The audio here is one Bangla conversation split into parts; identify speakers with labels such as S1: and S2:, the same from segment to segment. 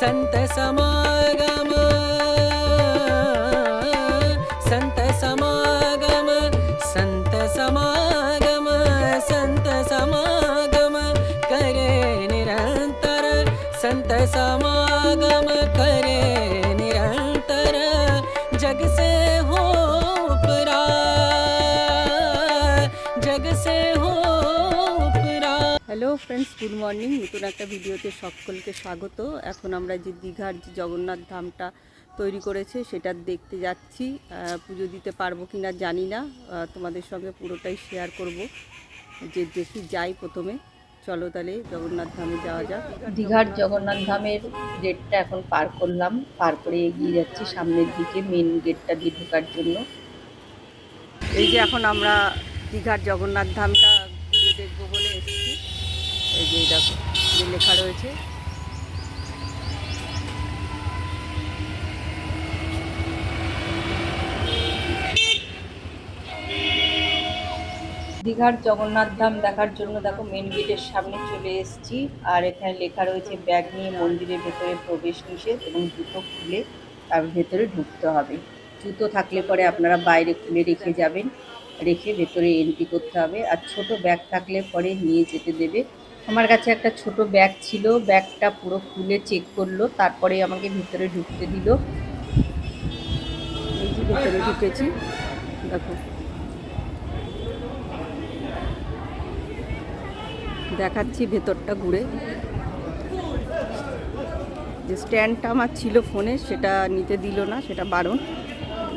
S1: सन्तसमागम
S2: হ্যালো ফ্রেন্ডস গুড মর্নিং। নতুন একটা ভিডিওতে সকলকে স্বাগত। এখন আমরা যে দীঘার যে জগন্নাথ ধামটা তৈরি করেছে সেটা দেখতে যাচ্ছি। পুজো দিতে পারব কি না জানি না। তোমাদের সঙ্গে পুরোটাই শেয়ার করব। যে দেখি যাই প্রথমে। চলো তাহলে জগন্নাথ ধামে যাওয়া যাক। দীঘার জগন্নাথ ধামের গেটটা এখন পার করলাম। পার করে এগিয়ে যাচ্ছি সামনের দিকে মেন গেটটা দিয়ে ঢোকার জন্য। এই যে এখন আমরা দীঘার জগন্নাথ ধামটা ঘুরে দেখব এই যে দেখো যে লেখা রয়েছে। দীঘার জগন্নাথ ধাম দেখার জন্য দেখো মেন গেটের সামনে চলে এসেছি। আর এখানে লেখা রয়েছে, ব্যাগ নিয়ে মন্দিরের ভেতরে প্রবেশ নিষেধ এবং জুতো খুলে তার ভেতরে ঢুকতে হবে। জুতো থাকলে পরে আপনারা বাইরে খুলে রেখে যাবেন। রেখে ভেতরে এন্ট্রি করতে হবে। আর ছোট ব্যাগ থাকলে পরে নিয়ে যেতে দেবে। আমার কাছে একটা ছোট ব্যাগ ছিল। ব্যাগটা পুরো খুলে চেক করল। তারপরে আমাকে ভিতরে ঢুকতে দিল। এই ভেতরে ঢুকেছি। দেখো। দেখাচ্ছি ভেতরটা ঘুরে। যে স্ট্যান্ডটা আমার ছিল ফোনে, সেটা নিতে দিল না। সেটা বারণ।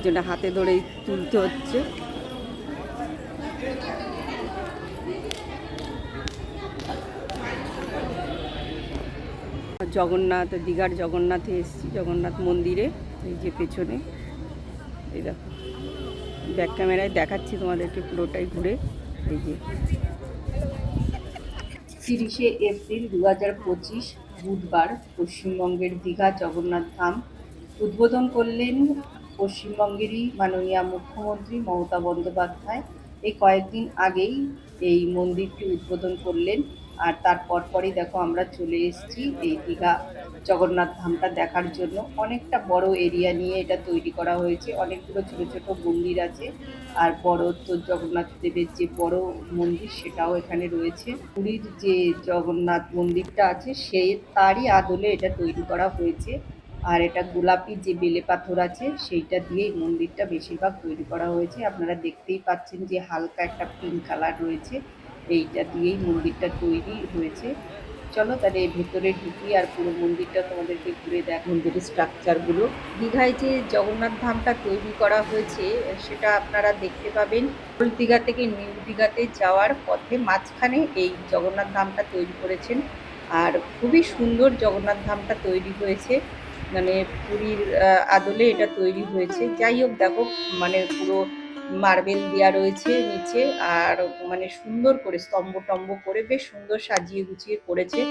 S2: যেটা হাতে ধরেই তুলতে হচ্ছে। জগন্নাথ, দীঘার জগন্নাথে এসেছি, জগন্নাথ মন্দিরে, এই যে পেছনে। এই দেখো, ব্যাক ক্যামেরায় দেখাচ্ছি তোমাদেরকে পুরোটাই ঘুরে। এই যে। তিরিশে এপ্রিল দু হাজার পঁচিশ, বুধবার পশ্চিমবঙ্গের দীঘা জগন্নাথ ধাম উদ্বোধন করলেন পশ্চিমবঙ্গেরই মাননীয় মুখ্যমন্ত্রী মমতা বন্দ্যোপাধ্যায়। এই কয়েকদিন আগেই এই মন্দিরটি উদ্বোধন করলেন আর তার পরপরই দেখো আমরা চলে এসেছি এই দীঘা জগন্নাথ ধামটা দেখার জন্য। অনেকটা বড় এরিয়া নিয়ে এটা তৈরি করা হয়েছে। অনেকগুলো ছোট ছোট মন্দির আছে। আর বড় তো জগন্নাথ দেবের যে বড় মন্দির সেটাও এখানে রয়েছে। পুরীর যে জগন্নাথ মন্দিরটা আছে সেই তারই আদলে এটা তৈরি করা হয়েছে। আর এটা গোলাপি যে বেলে পাথর আছে, সেইটা দিয়ে মন্দিরটা বেশিরভাগ তৈরি করা হয়েছে। আপনারা দেখতেই পাচ্ছেন যে হালকা একটা পিঙ্ক কালার রয়েছে। এইটা দিয়েই মন্দিরটা তৈরি হয়েছে। চলো তাহলে ভেতরে ঢুকি আর পুরো মন্দিরটা তোমাদেরকে ঘুরে দেখ মন্দিরের স্ট্রাকচারগুলো দীঘায় যে জগন্নাথ ধামটা তৈরি করা হয়েছে, সেটা আপনারা দেখতে পাবেন। ওল্ড দীঘা থেকে নিউ দীঘাতে যাওয়ার পথে মাঝখানে এই জগন্নাথ ধামটা তৈরি করেছেন। আর খুবই সুন্দর জগন্নাথ ধামটা তৈরি হয়েছে। মানে পুরীর আদলে এটা তৈরি হয়েছে। যাই হোক, দেখো মানে পুরো মার্বেল দেওয়া রয়েছে নিচে আর মানে সুন্দর করে স্তম্ভ টম্ব করে বেশ সুন্দর সাজিয়ে গুছিয়ে করেছে।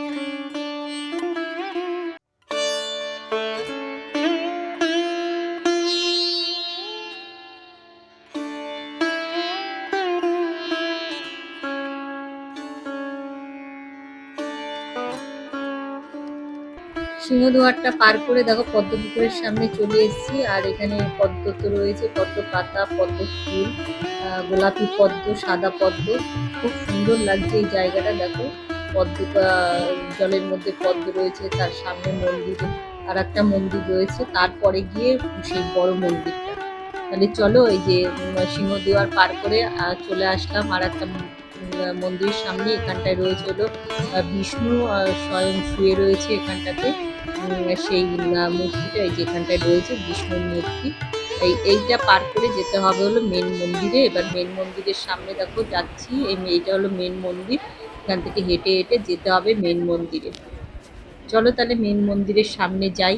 S2: সিংহদুয়ারটা পার করে দেখো পদ্মপুকুরের সামনে চলে এসেছি, আর এখানে পদ্ম তো রয়েছে, পদ্ম পাতা, পদ্ম ফুল গোলাপি পদ্ম, সাদা পদ্ম। খুব সুন্দর লাগছে এই জায়গাটা, দেখো। পদ্মটা জলের মধ্যে পদ্ম রয়েছে, তার সামনে মন্দির, আর একটা মন্দির রয়েছে, তারপরে গিয়ে সেই বড় মন্দিরটা। তাহলে চলো এই যে সিংহদুয়ার পার করে চলে আসলাম, আর একটা মন্দিরের সামনে, এখানটায় রয়েছে হলো বিষ্ণু স্বয়ং শুয়ে রয়েছে এখানটাতে। সেই মূর্তিটা যেখানটায় রয়েছে বিষ্ণুর মূর্তি, এই এইটা পার করে যেতে হবে হলো মেন মন্দিরে। এবার মেন মন্দিরের সামনে দেখো যাচ্ছি, এই এইটা হলো মেন মন্দির। এখান থেকে হেঁটে হেঁটে যেতে হবে মেন মন্দিরে। চলো তাহলে মেন মন্দিরের সামনে যাই।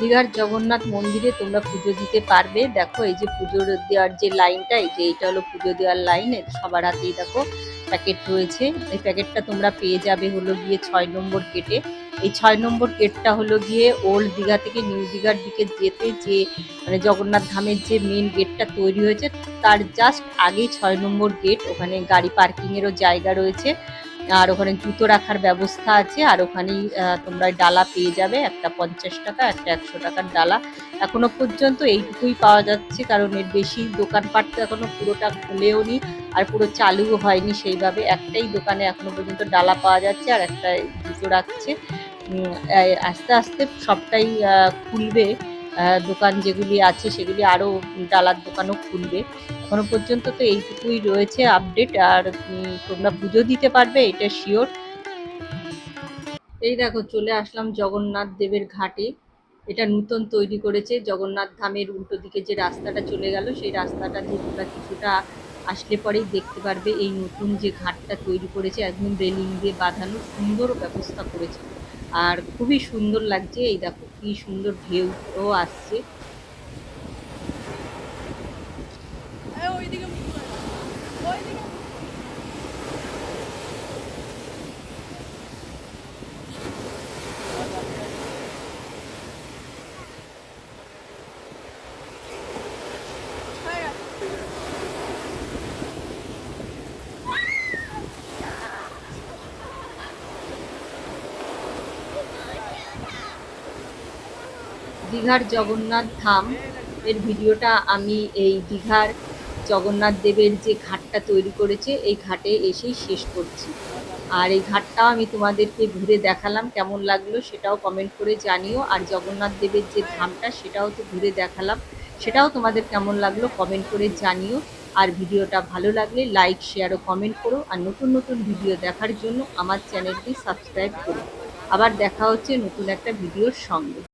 S2: দীঘার জগন্নাথ মন্দিরে তোমরা পুজো দিতে পারবে। দেখো, এই যে পুজো দেওয়ার যে লাইনটা, এই যে এইটা হলো পুজো দেওয়ার লাইন সবার হাতেই দেখো প্যাকেট রয়েছে। এই প্যাকেটটা তোমরা পেয়ে যাবে হলো গিয়ে ছয় নম্বর গেটে। এই ছয় নম্বর গেটটা হলো গিয়ে ওল্ড দীঘা থেকে নিউ দীঘার দিকে যেতে যে মানে জগন্নাথ ধামের যে মেন গেটটা তৈরি হয়েছে, তার জাস্ট আগেই ছয় নম্বর গেট ওখানে গাড়ি পার্কিংয়েরও জায়গা রয়েছে। আর ওখানে জুতো রাখার ব্যবস্থা আছে, আর ওখানেই তোমরা ডালা পেয়ে যাবে, একটা পঞ্চাশ টাকা, একটা একশো টাকার ডালা। এখনও পর্যন্ত এইটুকুই পাওয়া যাচ্ছে, কারণ এর বেশি দোকানপাট তো এখনও পুরোটা খুলেও নি আর পুরো চালুও হয়নি সেইভাবে। একটাই দোকানে এখনও পর্যন্ত ডালা পাওয়া যাচ্ছে, আর একটা জুতো রাখছে। আস্তে আস্তে সবটাই খুলবে। দোকান যেগুলি আছে সেগুলি আরও ডালার দোকানও খুলবে। এখনও পর্যন্ত তো এইটুকুই রয়েছে আপডেট আর তোমরা পুজো দিতে পারবে, এটা শিওর এই দেখো, চলে আসলাম জগন্নাথ দেবের ঘাটে। এটা নূতন তৈরি করেছে, জগন্নাথ ধামের উল্টো দিকে যে রাস্তাটা চলে গেল, সেই রাস্তাটা দিয়ে তোমরা কিছুটা আসলে পরেই দেখতে পারবে, এই নতুন যে ঘাটটা তৈরি করেছে, একদম রেলিং দিয়ে বাঁধানো, সুন্দর ব্যবস্থা করেছে। আর খুবই সুন্দর লাগছে। এই দেখো কি সুন্দর ঢেউও আসছে। দীঘার জগন্নাথ ধাম। এর ভিডিওটা আমি এই দীঘার জগন্নাথ দেবের যে ঘাটটা তৈরি করেছে, এই ঘাটে এসেই শেষ করছি। আর এই ঘাটটাও আমি তোমাদেরকে ঘুরে দেখালাম, কেমন লাগল সেটাও কমেন্ট করে জানিও। আর জগন্নাথ দেবের যে ধামটা, সেটাও তো ঘুরে দেখালাম। সেটাও তোমাদের কেমন লাগল কমেন্ট করে জানিও। আর ভিডিওটা ভালো লাগলে লাইক শেয়ার ও কমেন্ট করো। আর নতুন নতুন ভিডিও দেখার জন্য আমার চ্যানেলটি সাবস্ক্রাইব করো। আবার দেখা হচ্ছে নতুন একটা ভিডিওর সঙ্গে।